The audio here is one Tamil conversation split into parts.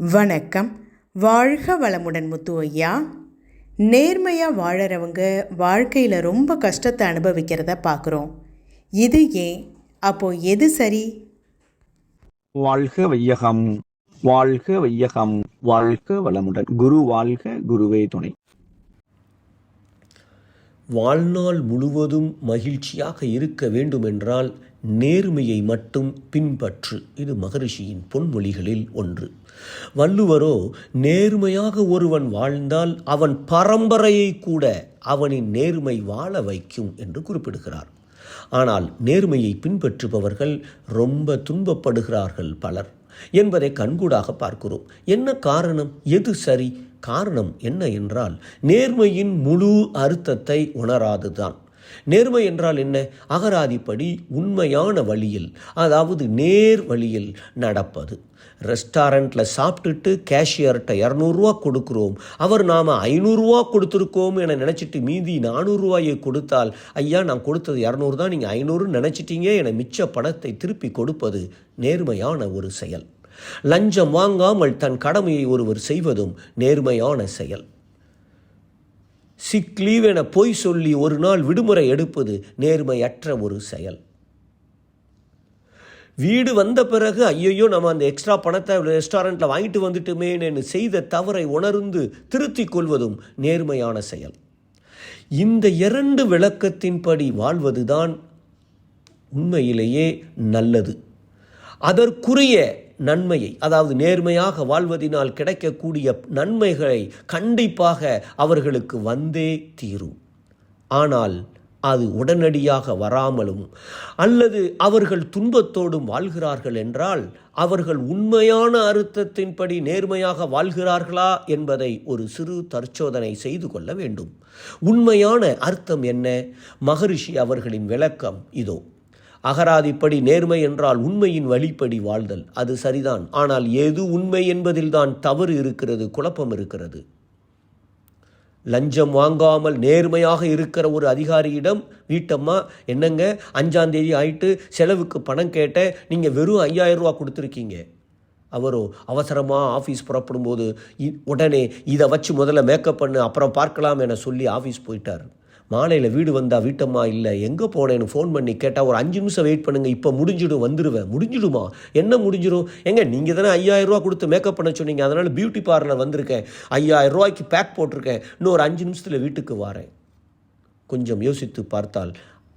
வணக்கம். வாழ்க வளமுடன் முத்து ஐயா. நேர்மையாக வாழறவங்க வாழ்க்கையில் ரொம்ப கஷ்டத்தை அனுபவிக்கிறத பார்க்குறோம் இது ஏன்? அப்போ எது சரி? வாழ்க வையகம். வாழ்க வையகம். வாழ்க வளமுடன். குரு வாழ்க குருவே துணை. வாழ்நாள் முழுவதும் மகிழ்ச்சியாக இருக்க வேண்டுமென்றால் நேர்மையை மட்டும் பின்பற்று. இது மகரிஷியின் பொன்மொழிகளில் ஒன்று. வள்ளுவரோ நேர்மையாக ஒருவன் வாழ்ந்தால் அவன் பரம்பரையை கூட அவனின் நேர்மை வாழ வைக்கும் என்று குறிப்பிடுகிறார். ஆனால் நேர்மையை பின்பற்றுபவர்கள் ரொம்ப துன்பப்படுகிறார்கள் பலர் என்பதை கண்கூடாக பார்க்கிறோம். என்ன காரணம்? எது சரி? காரணம் என்ன என்றால் நேர்மையின் முழு அர்த்தத்தை உணராதுதான். நேர்மை என்றால் என்ன? அகராதிப்படி உண்மையான வழியில் அதாவது நேர் வழியில் நடப்பது. ரெஸ்டாரண்ட்டில் சாப்பிட்டுட்டு கேஷியர்கிட்ட இரநூறுவா கொடுக்குறோம். அவர் நாம் ஐநூறுரூவா கொடுத்துருக்கோம் என நினச்சிட்டு மீதி நானூறுரூவாயை கொடுத்தால் ஐயா நான் கொடுத்தது இரநூறு தான் நீங்கள் ஐநூறு நினச்சிட்டீங்க என மிச்ச பணத்தை திருப்பி கொடுப்பது நேர்மையான ஒரு செயல். லஞ்சம் வாங்காமல் தன் கடமையை ஒருவர் செய்வதும் நேர்மையான செயல். சிக் லீவ் என பொய் சொல்லி ஒரு நாள் விடுமுறை எடுப்பது நேர்மையற்ற ஒரு செயல். வீடு வந்த பிறகு ஐயையோ நம்ம அந்த எக்ஸ்ட்ரா பணத்தை ரெஸ்டாரண்ட்டில் வாங்கிட்டு வந்துட்டுமேன்னு செய்த தவறை உணர்ந்து திருத்திக் கொள்வதும் நேர்மையான செயல். இந்த இரண்டு விளக்கத்தின்படி வாழ்வதுதான் உண்மையிலேயே நல்லது. அதற்குரிய நன்மையை அதாவது நேர்மையாக வாழ்வதினால் கிடைக்கக்கூடிய நன்மைகளை கண்டிப்பாக அவர்களுக்கு வந்தே தீரும். ஆனால் அது உடனடியாக வராமலும் அல்லது அவர்கள் துன்பத்தோடும் வாழ்கிறார்கள் என்றால் அவர்கள் உண்மையான அர்த்தத்தின்படி நேர்மையாக வாழ்கிறார்களா என்பதை ஒரு சிறு தற்சோதனை செய்து கொள்ள வேண்டும். உண்மையான அர்த்தம் என்ன? மகரிஷி அவர்களின் விளக்கம் இதோ. அகராதிப்படி நேர்மை என்றால் உண்மையின் வழிப்படி வாழ்தல். அது சரிதான். ஆனால் எது உண்மை என்பதில்தான் தவறு இருக்கிறது குழப்பம் இருக்கிறது. லஞ்சம் வாங்காமல் நேர்மையாக இருக்கிற ஒரு அதிகாரியிடம் வீட்டம்மா என்னங்க அஞ்சாந்தேதி ஆயிட்டு செலவுக்கு பணம் கேட்ட நீங்கள் வெறும் ஐயாயிரம் ரூபா கொடுத்துருக்கீங்க. அவரோ அவசரமாக ஆஃபீஸ் புறப்படும் போது உடனே இதை வச்சு முதல்ல மேக்கப் பண்ணு அப்புறம் பார்க்கலாம் என சொல்லி ஆஃபீஸ் போயிட்டார். மாலையில் வீடு வந்தால் வீட்டம்மா இல்லை எங்கே போனேன்னு ஃபோன் பண்ணி கேட்டால் ஒரு அஞ்சு நிமிஷம் வெயிட் பண்ணுங்கள் இப்போ முடிஞ்சிடும் வந்துடுவேன் முடிஞ்சிடுமா? என்ன முடிஞ்சிடும்? எங்க நீங்கள் தானே ஐயாயிரரூவா கொடுத்து மேக்கப் பண்ண சொன்னீங்க அதனால் பியூட்டி பார்லர் வந்திருக்கேன். ஐயாயிரம் ரூபாய்க்கு பேக் போட்டிருக்கேன். இன்னும் ஒரு அஞ்சு நிமிஷத்தில் வீட்டுக்கு வரேன். கொஞ்சம் யோசித்து பார்த்தால்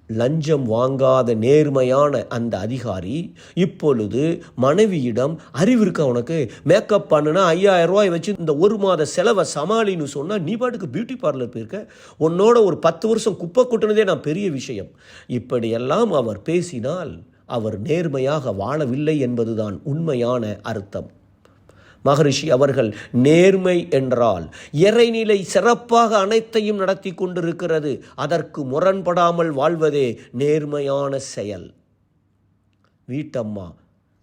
லஞ்சம் வாங்காத நேர்மையான அந்த அதிகாரி இப்பொழுது மனைவியிடம் அறிவு உனக்கு? மேக்கப் பண்ணுனா ஐயாயிரம் ரூபாய் வச்சு இந்த ஒரு மாத செலவை சமாளின்னு சொன்னால் நீ பாட்டுக்கு பியூட்டி பார்லர் போயிருக்க? உன்னோட ஒரு பத்து வருஷம் குப்பை கொட்டினதே நான் பெரிய விஷயம். இப்படியெல்லாம் அவர் பேசினால் அவர் நேர்மையாக வாழவில்லை என்பதுதான் உண்மையான அர்த்தம். மகரிஷி அவர்கள் நேர்மை என்றால் இறைநிலை சிறப்பாக அனைத்தையும் நடத்தி கொண்டிருக்கிறது. அதற்கு முரண்படாமல் வாழ்வதே நேர்மையான செயல். வீட்டம்மா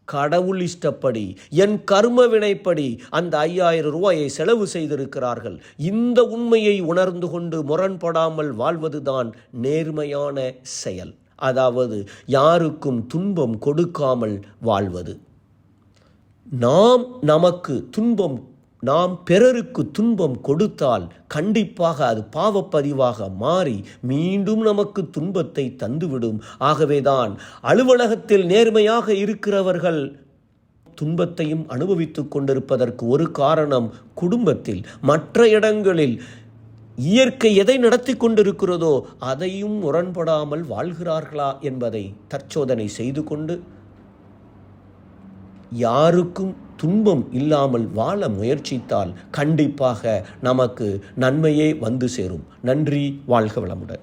கடவுள் இஷ்டப்படி என் கர்ம வினைப்படி அந்த ஐயாயிரம் ரூபாயை செலவு செய்திருக்கிறார்கள். இந்த உண்மையை உணர்ந்து கொண்டு முரண்படாமல் வாழ்வதுதான் நேர்மையான செயல். அதாவது யாருக்கும் துன்பம் கொடுக்காமல் வாழ்வது. நாம் நமக்கு துன்பம் நாம் பிறருக்கு துன்பம் கொடுத்தால் கண்டிப்பாக அது பாவப்பதிவாக மாறி மீண்டும் நமக்கு துன்பத்தை தந்துவிடும். ஆகவேதான் அலுவலகத்தில் நேர்மையாக இருக்கிறவர்கள் துன்பத்தையும் அனுபவித்துக் கொண்டிருப்பதற்கு ஒரு காரணம் குடும்பத்தில். மற்ற இடங்களில் இயற்கை எதை நடத்தி கொண்டிருக்கிறதோ அதையும் முரண்படாமல் வாழ்கிறார்களா என்பதை தற்சோதனை செய்து கொண்டு யாருக்கும் துன்பம் இல்லாமல் வாழ முயற்சித்தால் கண்டிப்பாக நமக்கு நன்மையே வந்து சேரும். நன்றி வாழ்க வளமுடன்.